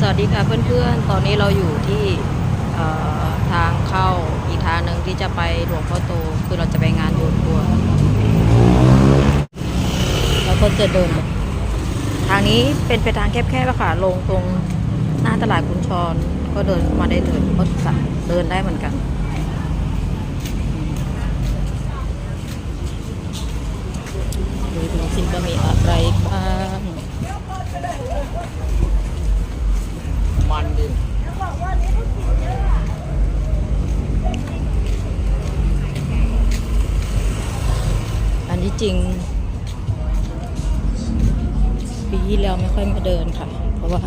สวัสดีค่ะเพื่อนๆ ตอนนี้เราอยู่ที่ทางเข้าอีกทางหนึ่งที่จะไปหลวงพ่อโต คือเราจะไปงานโยนทัวร์แล้วก็จะเดิน ทางนี้เป็นไปทางแคบๆค่ะ ลงตรงหน้าตลาดกุญชร ก็เดินเข้ามาได้เลยก็สามเดินได้เหมือนกัน ดูสิว่ามีอะไรบ้าง มันดิ อันที่ จริง ปีที่แล้วไม่ค่อยมาเดินค่ะ เพราะว่า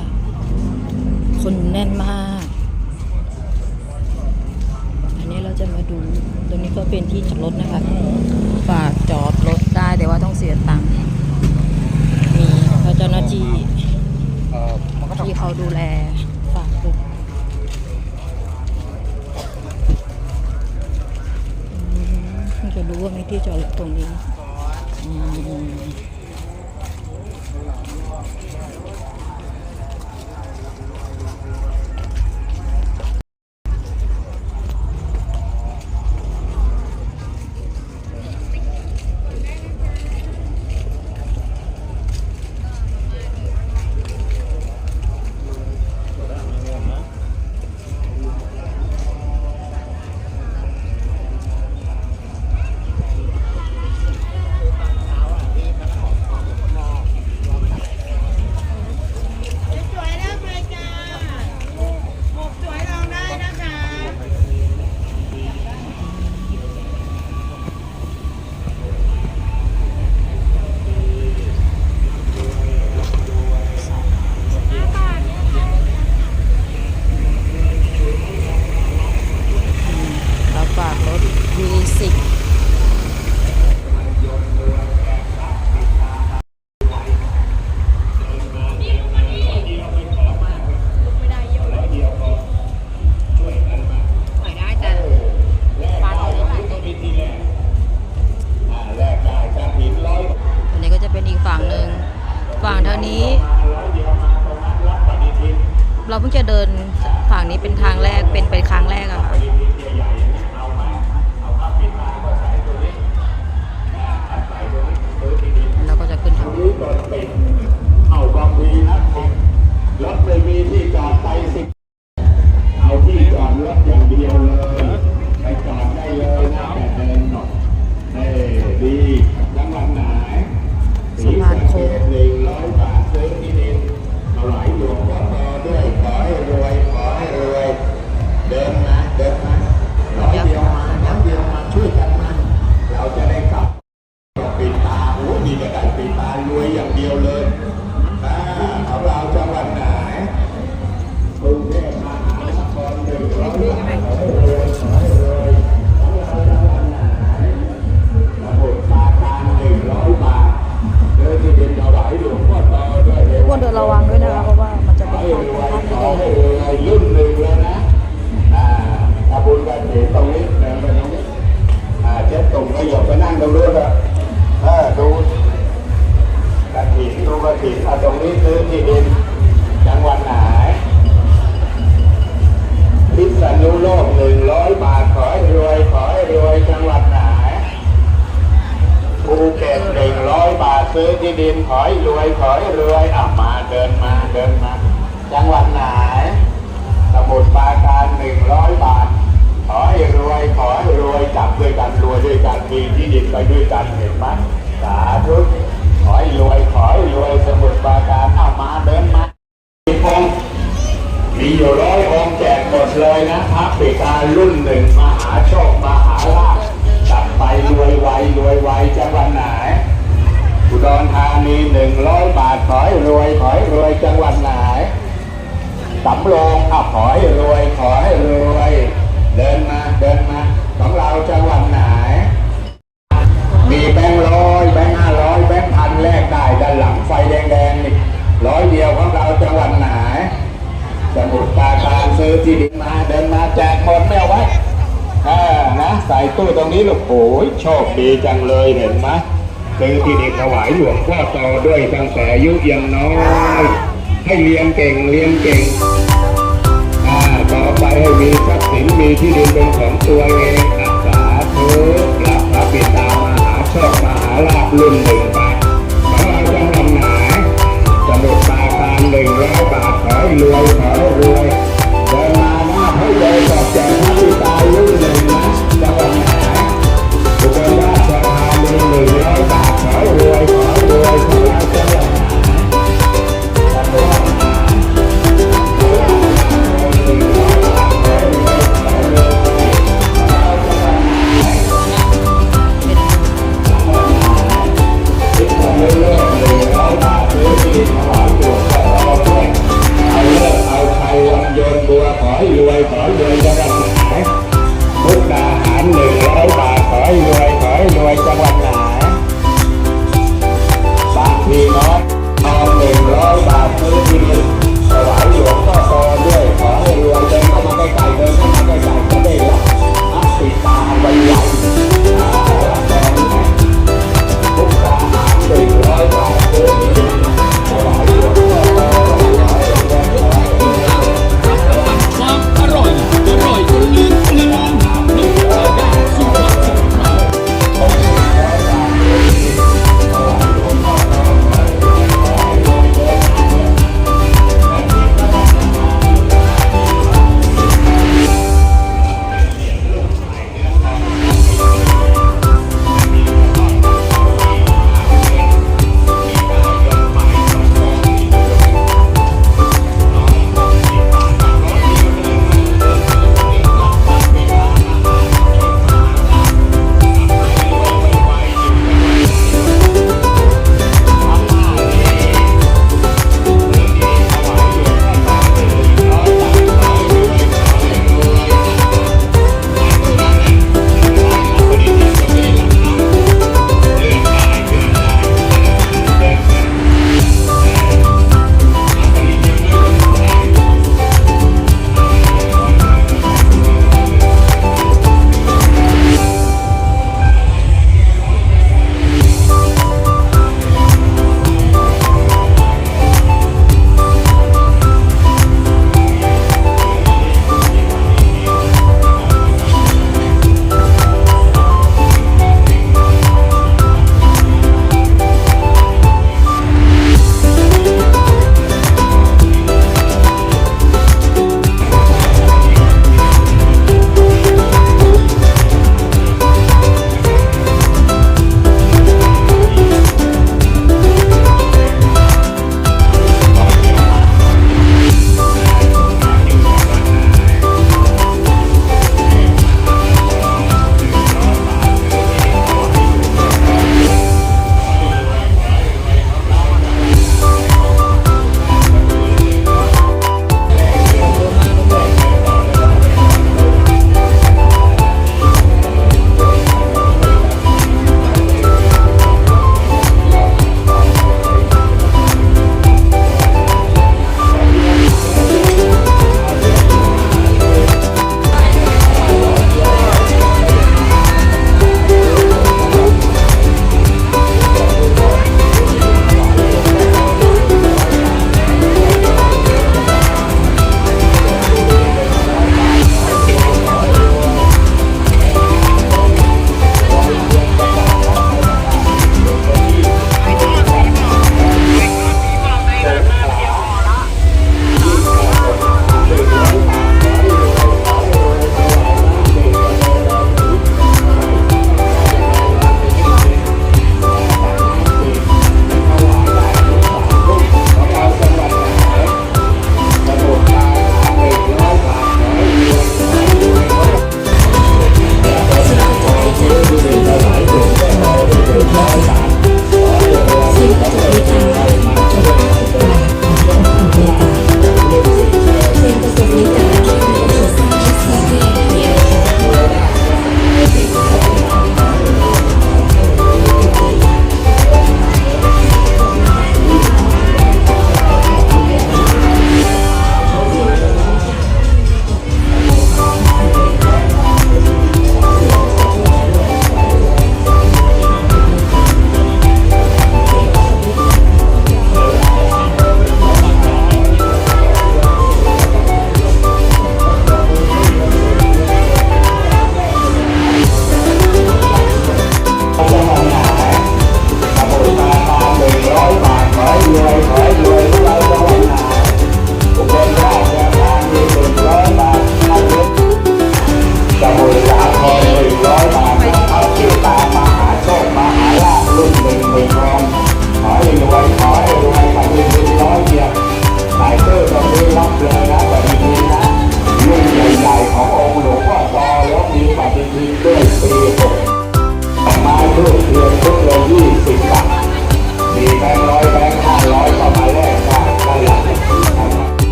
คนแน่นมาก อันนี้เราจะมาดู ตรงนี้ก็เป็นที่จอดรถนะคะฝากจอดรถได้แต่ว่าต้องเสียตังค์ มีเขาเจ้าหน้าที่ที่เขาดูแลฝากรถอืมเพิ่งจะรู้ว่ามีที่จอดรถตรงนี้ เราเพิ่งจะเดินฝั่งนี้เป็นทางแรกเป็นไปครั้งแรกอะค่ะเราก็จะขึ้นทางเอาบางทีนะรถไม่มีที่จอดไปสิเอาที่จอดรถอย่างเดียวเลยไปจอดได้เลยนะแต่เดินหน่อยเอ้ดี นี้ซื้อที่ดินจังหวัดไหนพิษณุโลกหนึ่งร้อยบาทขอให้รวยขอให้รวยจังหวัดไหนภูเก็ตหนึ่งร้อยบาทซื้อที่ดินขอให้รวยขอให้รวยอะมาเดินมาเดินมา จังหวัดไหนสมุทรปราการหนึ่งร้อยบาท ขอให้รวยขอให้รวยจับด้วยกันรวยด้วยกันมีที่ดินไปด้วยกันเห็นไหมสาธุขอให้รวยขอให้ รวยสมุทาการเอามาเดินมาองมีอยู่ร้อยองแจกหมดเลยนะพระปิการุ่นหนึ่งมหาโชคมหาลาภจับไปรวยไวรวยไวจังหวันไหนอุดรธานีหนึ่งร้อยบาทขอยรวยขอยรวยจังหวัดไหนสำรองอะขอยรวย ดีจังเลยเห็นไหมซื้อที่ดินถวายหลวงพ่อโตด้วยตั้งแต่อายุยังน้อย ให้เรียนเก่งเรียนเก่งต่อไปให้มีทรัพย์สินมีที่ดินเป็นของตัวเองอัสาธุรับพระปิตามหาโชคมหาลาภรุ่นหนึ่งไปของเราจังหวัดไหนสมุทรปาการหนึ่งร้อยบาทขอรวยขอรวยเดินมาหน้าให้เลยตอบแจกพระปิตารุ่นหนึ่ง cơm cua khỏi vui khỏi vui cho răng hải bút đà hãm liền lấy bà khỏi vui khỏi vui cho răng hải bà thì nói con liền lấy bà cứ đi rồi bảo dưỡng có cô vui khỏi vui cho nó cái cài đơn nó cái cài cái đây là áp thì ta bây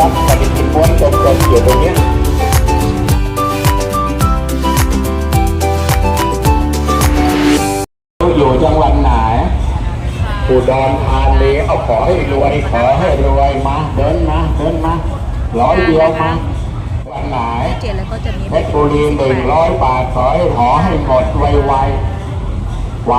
รับปฏิทินม้วนกลมๆอยู่ตรงเนี้ยอยู่จังหวัดไหนอุดรธานีเอาขอให้รวย ขอให้รวยมาเดินมาเดินมาร้อยเดียวมาวันไหนเจ็ดแล้วก็จะมีเพชรบุรีหนึ่งร้อยบาทขอให้ขอให้หมดไวๆ